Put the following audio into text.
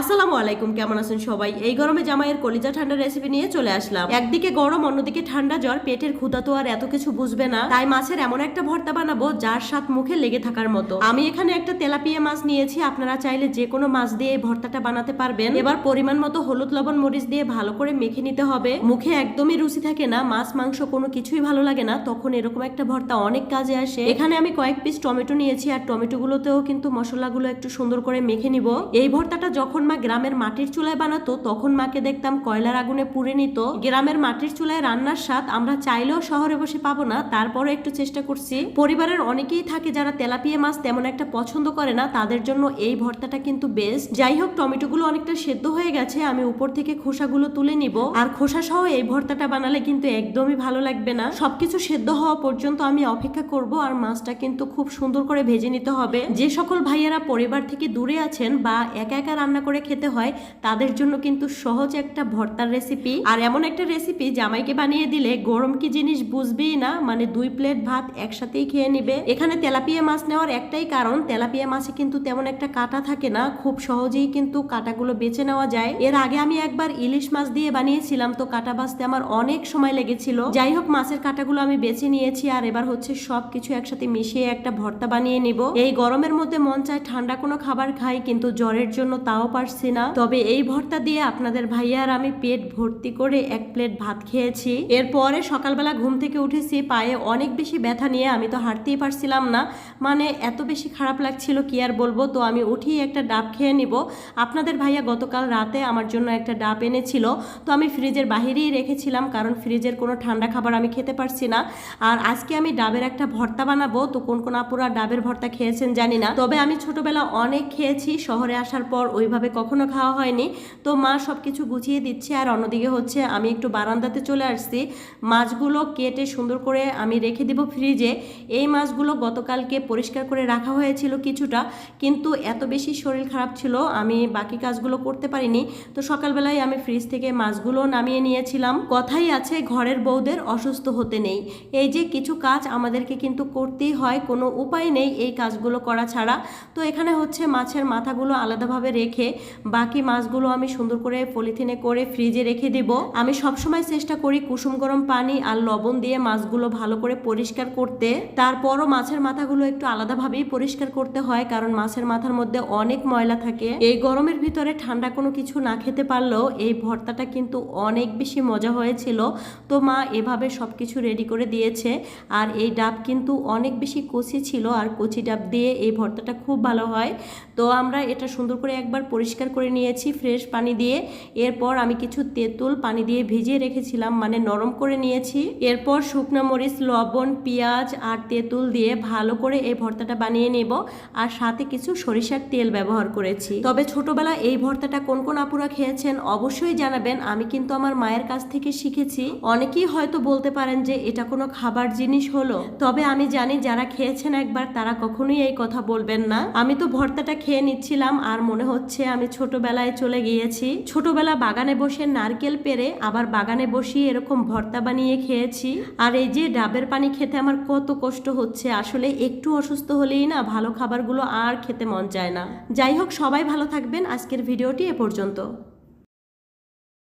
আসসালামু আলাইকুম, কেমন আছেন সবাই? এই গরমে জামাইয়ের কলিজা ঠান্ডা রেসিপি নিয়ে চলে আসলাম। একদিকে গরম, অন্যদিকে ঠান্ডা জ্বর। পেটের ক্ষুধা তো আর এত কিছু বুঝবে না। তাই মাছের এমন একটা ভর্তা বানাবো, যার স্বাদ মুখে লেগে থাকার মতো। আমি এখানে একটা তেলাপিয়া মাছ নিয়েছি, আপনারা চাইলে যে কোনো মাছ দিয়ে এই ভর্তাটা বানাতে পারবেন। এবার পরিমাণ মতো হলুদ, লবণ, মরিচ দিয়ে ভালো করে মেখে নিতে হবে। মুখে একদমই রুচি থাকে না, মাছ, মাংস কোনো কিছুই ভালো লাগে না, তখন এরকম একটা ভর্তা অনেক কাজে আসে। এখানে আমি কয়েক পিস টমেটো নিয়েছি, আর টমেটো গুলোতেও কিন্তু মশলাগুলো একটু সুন্দর করে মেখে নিব। এই ভর্তাটা যখন মা গ্রামের মাটির চুলায় বানাতো, তখন মাকে দেখতাম কয়লার আগুনে পুড়ে নিত। গ্রামের মাটির চুলায় রান্নার স্বাদ আমরা চাইলেও শহরে বসে পাবো না তারপরে একটু চেষ্টা করছি। পরিবারের অনেকেই থাকে যারা তেলাপিয়া মাছ তেমন একটা পছন্দ করে না, তাদের জন্য এই ভর্তাটা কিন্তু বেস্ট যাই হোক, টমেটোগুলো অনেকটা সেদ্ধ হয়ে গেছে, আমি উপর থেকে খোসাগুলো তুলে নিব। আর খোসা সহ এই ভর্তাটা বানালে কিন্তু একদমই ভালো লাগবে না। সবকিছু সেদ্ধ হওয়া পর্যন্ত আমি অপেক্ষা করব, আর মাছটা কিন্তু খুব সুন্দর করে ভেজে নিতে হবে। যে সকল ভাইয়েরা পরিবার থেকে দূরে আছেন বা একা একা রান্না করে খেতে হয়, তাদের জন্য কিন্তু সহজ একটা ভর্তার রেসিপি আর এমন একটা রেসিপি জামাইকে বানিয়ে দিলে গরম কি জিনিস বুঝবেই না মানে দুই প্লেট ভাত একসাথেই খেয়ে নিবে। এখানে তেলাপিয়া মাছ নেওয়ার একটাই কারণ, তেলাপিয়া মাছে কিন্তু তেমন একটা কাটা থাকে না, খুব সহজেই কিন্তু কাটাগুলো বেছে নেওয়া যায়। এর আগে আমি একবার ইলিশ মাছ দিয়ে বানিয়েছিলাম, তো কাটা বাছতে আমার অনেক সময় লেগেছিল। যাই হোক, মাছের কাটাগুলো আমি বেছে নিয়েছি, আর এবার হচ্ছে সব কিছু একসাথে মিশিয়ে একটা ভর্তা বানিয়ে নিব। এই গরমের মধ্যে মন চায় ঠান্ডা কোনো খাবার খাই, কিন্তু জ্বরের জন্য তাও পারছি না। তবে এই ভর্তা দিয়ে আপনাদের ভাইয়া আর আমি পেট ভর্তি করে এক প্লেট ভাত খেয়েছি। এরপরে সকালবেলা ঘুম থেকে উঠেছি, পায়ে অনেক বেশি ব্যথা নিয়ে আমি তো হাঁটতেই পারছিলাম না। মানে এত বেশি খারাপ লাগছিল, কি আর বলব? তো আমি উঠিয়ে একটা ডাব খেয়ে নিব। আপনাদের ভাইয়া গতকাল রাতে আমার জন্য একটা ডাব এনেছিল। তো আমি ফ্রিজের বাহিরেই রেখেছিলাম, কারণ ফ্রিজের কোনো ঠান্ডা খাবার আমি খেতে পারছি না। আর আজকে আমি ডাবের একটা ভর্তা বানাবো। তো কোন কোন আপুরা ডাবের ভর্তা খেয়েছেন জানি না। তবে আমি ছোটবেলা অনেক খেয়েছি, শহরে আসার পর ওইভাবে কখনো খাওয়া হয়নি। তো মা সব কিছু গুছিয়ে দিচ্ছে আর অন্যদিকে হচ্ছে আমি একটু বারান্দাতে চলে আসছি। মাছগুলো কেটে সুন্দর করে আমি রেখে দেব ফ্রিজে। এই মাছগুলো গতকালকে পরিষ্কার করে রাখা হয়েছিল কিছুটা, কিন্তু এত বেশি শরীর খারাপ ছিল, আমি বাকি কাজগুলো করতে পারিনি। তো সকালবেলায় আমি ফ্রিজ থেকে মাছগুলো নামিয়ে নিয়েছিলাম। কথাই আছে, ঘরের বউদের অসুস্থ হতে নেই। এই যে কিছু কাজ আমাদেরকে কিন্তু করতেই হয়, কোনো উপায় নেই এই কাজগুলো করা ছাড়া। তো এখানে হচ্ছে মাছের মাথাগুলো আলাদাভাবে রেখে বাকি মাছগুলো আমি সুন্দর করে পলিথিনে করে ফ্রিজে রেখে দেব। আমি সবসময় চেষ্টা করি কুসুম গরম পানি আর লবণ দিয়ে মাছগুলো ভালো করে পরিষ্কার করতে। তারপরও মাছের মাথাগুলো একটু আলাদাভাবেই পরিষ্কার করতে হয়, কারণ মাছের মাথার মধ্যে অনেক ময়লা থাকে। এই গরমের ভিতরে ঠান্ডা কোনো কিছু না খেতে পারলেও এই ভর্তাটা কিন্তু অনেক বেশি মজা হয়েছিল। তো মা এভাবে সব কিছু রেডি করে দিয়েছে আর এই ডাব কিন্তু অনেক বেশি কচি ছিল আর কচি ডাব দিয়ে এই ভর্তাটা খুব ভালো হয়। তো আমরা এটা সুন্দর করে একবার পরিষ্কার করে নিয়েছি, ফ্রেশ পানি দিয়ে। এরপর আমি কিছু তেঁতুল পানি দিয়ে ভিজিয়ে রেখেছিলাম মানে নরম করে নিয়েছি। এরপর শুকনো মরিচ, লবণ, পেঁয়াজ আর তেঁতুল দিয়ে ভালো করে এই ভর্তাটা বানিয়ে নেব আর সাথে কিছু সরিষার তেল ব্যবহার করেছি। তবে ছোটবেলা এই ভর্তাটা কোন কোন আপুরা খেয়েছেন অবশ্যই জানাবেন, আমি কিন্তু আমার মায়ের কাছ থেকে শিখেছি। অনেকেই হয়তো বলতে পারেন যে এটা কোনো খাবার জিনিস হলো। তবে আমি জানি যারা খেয়েছেন একবার তারা কখনোই এই কথা বলবেন না। আমি তো ভর্তাটা খেয়ে নিচ্ছিলাম আর মনে হচ্ছে আমি ছোটবেলায় চলে গিয়েছি। ছোটবেলা বাগানে বসে নারকেল পেরে আবার বাগানে বসিয়ে এরকম ভর্তা বানিয়ে খেয়েছি। আর এই যে ডাবের পানি খেতে আমার কত কষ্ট হচ্ছে, আসলে একটু অসুস্থ হলেই না ভালো খাবারগুলো আর খেতে মন চায় না। যাই হোক, সবাই ভালো থাকবেন। আজকের ভিডিওটি এ পর্যন্ত।